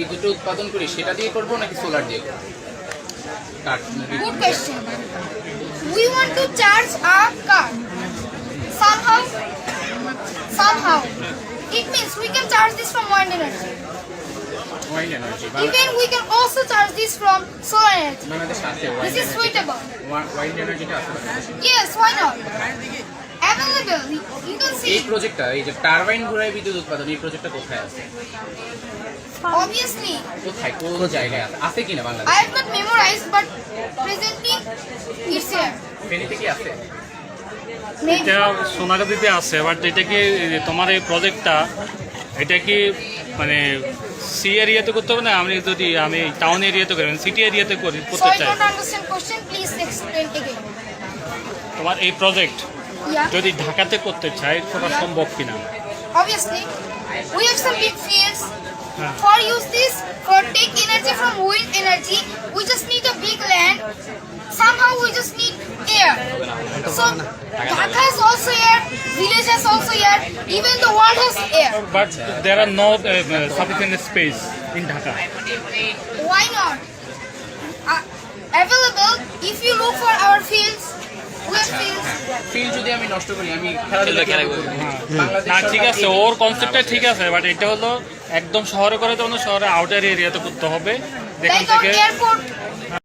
বিদ্যুৎটা উৎপাদন করি সেটা দিয়ে করব নাকি সোলার দিয়ে করব Good question. We want to charge our car. Somehow, somehow. It means we can charge this from wind energy. Wind energy Even we can also charge this from solar energy. This is suitable. আছে বাংলাদেশে। Yes, why not? এই প্রজেক্টটা এই যে turbine ঘোরায় বিদ্যুৎ উৎপাদন এই প্রজেক্টটা কোথায় আছে এটা সোনাগাজীতে আছে বাট এটা কি তোমার এই প্রজেক্টটা এটা কি মানে সি এরিয়াতে করতে হবে না? আমি যদি আমি টাউন এরিয়াতে করি মানে সিটি এরিয়াতে করি করতে চাই। তোমার এই প্রজেক্ট যদি ঢাকাতে করতে চাই সেটা সম্ভব কিনা? Obviously energy. We just need a big land. Somehow we just need air. So Dhaka has also air, village has also air, even the world has air. But there are no uh, uh, sufficient space in Dhaka. Why not? Uh, available, if you look for our fields, we have fields. Field যদি আমি নষ্ট করি আমি খেলাধুলা খেলা করি না ঠিক আছে ওর কনসেপ্টটা ঠিক আছে বাট এটা হলো একদম শহরে করে তো শহরে আউটার এরিয়াতে করতে হবে। যেখান থেকে